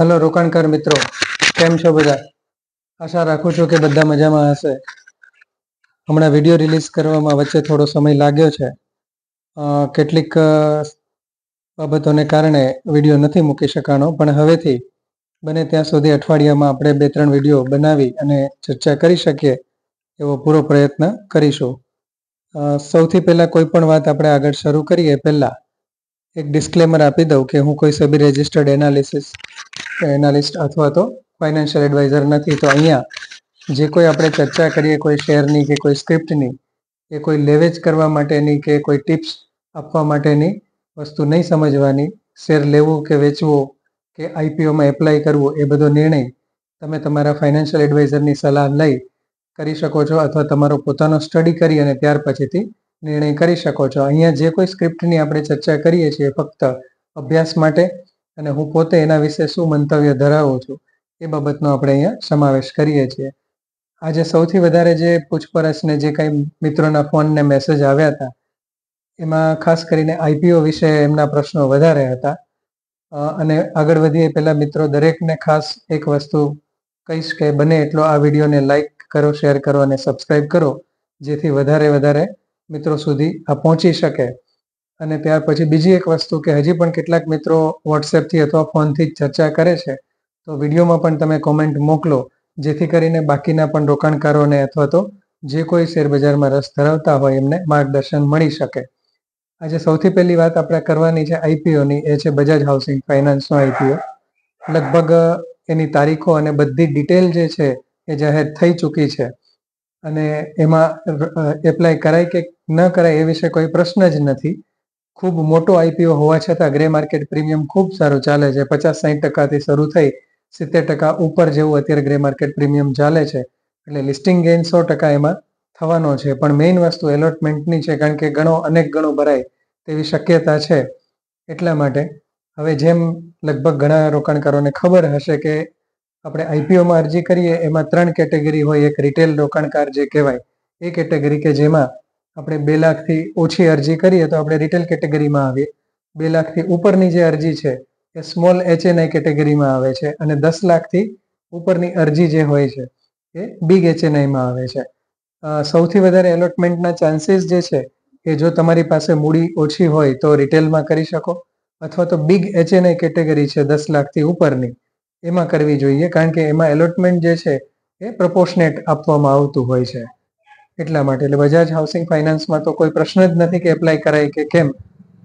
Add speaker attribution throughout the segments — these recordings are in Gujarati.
Speaker 1: હલો રોકાણકાર મિત્રો, કેમ છો બધા? આશા રાખું છું કે બધા મજામાં હશે. હમણાં વીડિયો રિલીઝ કરવામાં વચ્ચે થોડો સમય લાગ્યો છે. કેટલીક બાબતોને કારણે વીડિયો નથી મૂકી શકાણો, પણ હવેથી બને ત્યાં સુધી અઠવાડિયામાં આપણે બે ત્રણ વીડિયો બનાવી અને ચર્ચા કરી શકીએ એવો પૂરો પ્રયત્ન કરીશું. સૌથી પહેલાં કોઈ પણ વાત આપણે આગળ શરૂ કરીએ પહેલાં, એક ડિસ્ક્લેમર આપી દઉં કે હું કોઈ સબી રજિસ્ટર્ડ એનાલિસિસ એનાલિસ્ટ અથવા તો ફાઇનાન્શિયલ એડવાઇઝર નથી, તો અહીંયા જે કોઈ આપણે ચર્ચા કરીએ, કોઈ શેરની કે કોઈ સ્ક્રિપ્ટની, એ કોઈ લેવેજ કરવા માટેની કે કોઈ ટિપ્સ આપવા માટેની વસ્તુ નહીં સમજવાની શેર લેવું કે વેચવું કે આઈપીઓમાં એપ્લાય કરવો, એ બધો નિર્ણય તમે તમારા ફાઇનાન્શિયલ એડવાઇઝરની સલાહ લઈ કરી શકો છો અથવા તમારો પોતાનો સ્ટડી કરી અને ત્યાર પછીથી નિર્ણય કરી શકો છો. અહીંયા જે કોઈ સ્ક્રિપ્ટની આપણે ચર્ચા કરીએ છીએ, ફક્ત અભ્યાસ માટે અને હું પોતે એના વિશે શું મંતવ્ય ધરાવું છું એ બાબતનો આપણે અહીંયા સમાવેશ કરીએ છીએ. આજે સૌથી વધારે જે પૂછપરછને જે કંઈ મિત્રોના ફોનને મેસેજ આવ્યા હતા, એમાં ખાસ કરીને આઈપીઓ વિશે એમના પ્રશ્નો વધારે હતા. અને આગળ વધીએ પહેલાં મિત્રો દરેકને ખાસ એક વસ્તુ કહીશ કે બને એટલો આ વિડીયોને લાઈક કરો શેર કરો અને સબસ્ક્રાઈબ કરો, જેથી વધારે વધારે મિત્રો સુધી આ પહોંચી શકે. અને ત્યાર પછી બીજી એક વસ્તુ કે હજી પણ કેટલાક મિત્રો વોટ્સએપથી અથવા ફોનથી જ ચર્ચા કરે છે, તો વિડીયોમાં પણ તમે કોમેન્ટ મોકલો, જેથી કરીને બાકીના પણ રોકાણકારોને અથવા તો જે કોઈ શેરબજારમાં રસ ધરાવતા હોય એમને માર્ગદર્શન મળી શકે. આજે સૌથી પહેલી વાત આપણે કરવાની છે આઈપીઓની એ છે બજાજ હાઉસિંગ ફાઇનાન્સનો આઈપીઓ લગભગ એની તારીખો અને બધી ડિટેલ જે છે એ જાહેર થઈ ચૂકી છે. અને એમાં એપ્લાય કરાય કે ન કરાય એ વિશે કોઈ પ્રશ્ન જ નથી. ખૂબ મોટો આઈપીઓ હોવા છતાં ગ્રે માર્કેટ પ્રીમિયમ ખૂબ સારું ચાલે છે. પચાસ સાઠ ટકાથી શરૂ થઈ સિત્તેર ટકા ઉપર જેવું અત્યારે ગ્રે માર્કેટ પ્રીમિયમ ચાલે છે. એટલે લિસ્ટિંગ ગેઇન સો ટકા એમાં થવાનો છે. પણ મેઇન વસ્તુ એલોટમેન્ટની છે કારણ કે ગણો અનેક ગણો ભરાય તેવી શક્યતા છે. એટલા માટે હવે જેમ લગભગ ઘણા રોકાણકારોને ખબર હશે કે આપણે આઈપીઓમાં અરજી કરીએ એમાં ત્રણ કેટેગરી હોય. એક રિટેલ રોકાણકાર જે કહેવાય એ કેટેગરી કે જેમાં આપણે બે લાખથી ઓછી અરજી કરીએ તો આપણે રિટેલ કેટેગરીમાં આવીએ. બે લાખથી ઉપરની જે અરજી છે એ સ્મોલ એચએનઆઈ કેટેગરીમાં આવે છે અને દસ લાખથી ઉપરની અરજી જે હોય છે એ બિગ એચએનઆઈમાં આવે છે. સૌથી વધારે એલોટમેન્ટના ચાન્સીસ જે છે એ જો તમારી પાસે મૂડી ઓછી હોય તો રિટેલમાં કરી શકો અથવા તો બિગ એચએનઆઈ કેટેગરી છે દસ લાખથી ઉપરની એમાં કરવી જોઈએ કારણ કે એમાં એલોટમેન્ટ જે છે એ પ્રપોર્શનેટ આપવામાં આવતું હોય છે. એટલા માટે? એટલે બજાજ હાઉસિંગ ફાઇનાન્સમાં તો કોઈ પ્રશ્ન જ નથી કે એપ્લાય કરાય કે કેમ.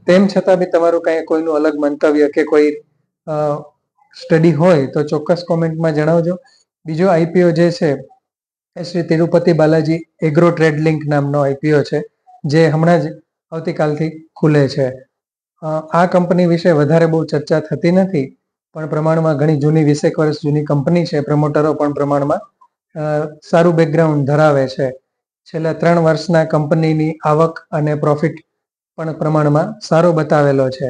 Speaker 1: તેમ છતાં બી તમારું કાંઈ કોઈનું અલગ મંતવ્ય કે કોઈ સ્ટડી હોય તો ચોક્કસ કોમેન્ટમાં જણાવજો. બીજો આઈપીઓ જે છે એ Shri Tirupati Balaji agro trade link નામનો આઈપીઓ છે, જે હમણાં જ આવતીકાલથી ખુલે છે. આ કંપની વિશે વધારે બહુ ચર્ચા થતી નથી, પણ પ્રમાણમાં ઘણી જૂની વીસેક વર્ષ જૂની કંપની છે, પ્રમોટરો પણ પ્રમાણમાં સારું બેકગ્રાઉન્ડ ધરાવે છે. છેલ્લા ત્રણ વર્ષના કંપનીની આવક અને પ્રોફિટ પણ પ્રમાણમાં સારો બતાવેલો છે.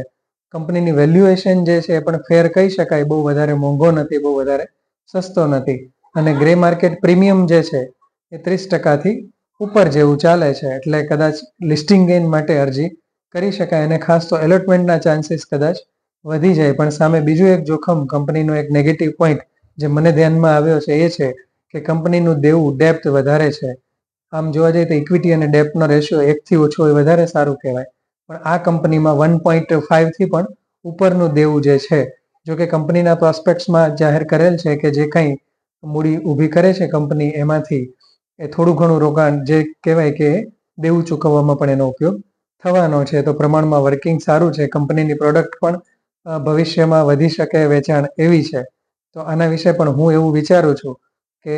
Speaker 1: કંપનીની વેલ્યુએશન જે છે એ પણ ફેર કહી શકાય, બહુ વધારે મોંઘો નથી, બહુ વધારે સસ્તો નથી. અને ગ્રે માર્કેટ પ્રીમિયમ જે છે એ ત્રીસ ટકાથી ઉપર જેવું ચાલે છે. એટલે કદાચ લિસ્ટિંગ ગેઇન માટે અરજી કરી શકાય અને ખાસ તો એલોટમેન્ટના ચાન્સીસ કદાચ વધી જાય. પણ સામે બીજું એક જોખમ, કંપનીનો એક નેગેટિવ પોઈન્ટ જે મને ધ્યાનમાં આવ્યો છે એ છે કે કંપનીનું દેવું ડેપ્થ વધારે છે. આમ જોવા જઈએ તો ઇક્વિટી અને ડેપનો રેશિયો એકથી ઓછો હોય વધારે સારું કહેવાય. પણ આ કંપનીમાં વન પોઈન્ટ ફાઇવથી પણ ઉપરનું દેવું જે છે, જો કે કંપનીના પ્રોસ્પેક્ટ્સમાં જાહેર કરેલ છે કે જે કંઈ મૂડી ઊભી કરે છે કંપની એમાંથી, એ થોડું ઘણું રોકાણ જે કહેવાય કે દેવું ચૂકવવામાં પણ એનો ઉપયોગ થવાનો છે. તો પ્રમાણમાં વર્કિંગ સારું છે કંપનીની પ્રોડક્ટ પણ ભવિષ્યમાં વધી શકે વેચાણ એવી છે. તો આના વિશે પણ હું એવું વિચારું છું કે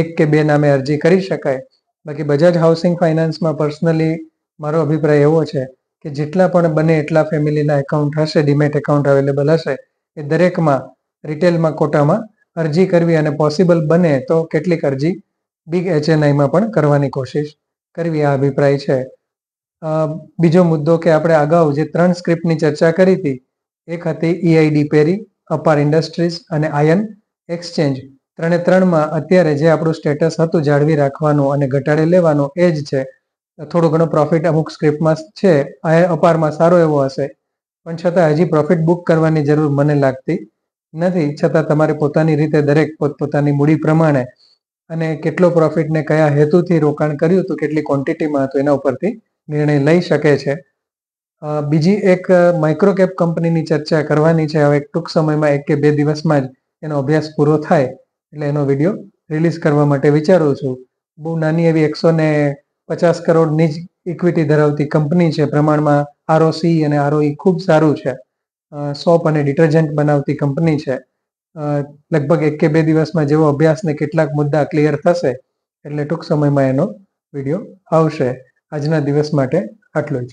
Speaker 1: એક કે બે નામે અરજી કરી શકાય. બાકી બજાજ હાઉસિંગ ફાઇનાન્સમાં પર્સનલી મારો અભિપ્રાય એવો છે કે જેટલા પણ બને એટલા ફેમિલીના એકાઉન્ટ હશે, ડીમેટ એકાઉન્ટ અવેલેબલ હશે. એ દરેકમાં, રિટેલમાં, કોટામાં અરજી કરવી અને પોસિબલ બને તો કેટલીક અરજી બિગ એચએનઆઈમાં પણ કરવાની કોશિશ કરવી આ અભિપ્રાય છે. બીજો મુદ્દો કે આપણે અગાઉ જે ત્રણ સ્ક્રિપ્ટની ચર્ચા કરી હતી, એક હતી ઈઆઈડી પેરી અપાર ઇન્ડસ્ટ્રીઝ અને આયન એક્સચેન્જ. ત્રણે ત્રણમાં અત્યારે જે આપણું સ્ટેટસ હતું જાળવી રાખવાનું અને ઘટાડી લેવાનું એ જ છે. થોડો ઘણો પ્રોફિટ અમુક સ્ક્રિપ્ટમાં છે, આ અપારમાં સારો એવો હશે. પણ છતાં હજી પ્રોફિટ બુક કરવાની જરૂર મને લાગતી નથી. છતાં તમારે પોતાની રીતે દરેક પોતપોતાની મૂડી પ્રમાણે અને કેટલો પ્રોફિટ ને કયા હેતુથી રોકાણ કર્યું હતું, કેટલી ક્વોન્ટિટીમાં હતું, એના ઉપરથી નિર્ણય લઈ શકે છે. બીજી એક માઇક્રો કેપ કંપનીની ચર્ચા કરવાની છે. હવે ટૂંક સમયમાં એક કે બે દિવસમાં જ એનો અભ્યાસ પૂરો થાય. એટલે એનો વીડિયો રિલીઝ કરવા માટે વિચારું છું. બહુ નાની એવી એકસો ને પચાસ કરોડની જ ઇક્વિટી ધરાવતી કંપની છે. પ્રમાણમાં આરઓસી અને આરઓઈ ખૂબ સારું છે. સોપ અને ડિટર્જન્ટ બનાવતી કંપની છે. લગભગ એક કે બે દિવસમાં જેવો અભ્યાસને કેટલાક મુદ્દા ક્લિયર થશે, એટલે ટૂંક સમયમાં એનો વીડિયો આવશે. આજના દિવસ માટે આટલું જ.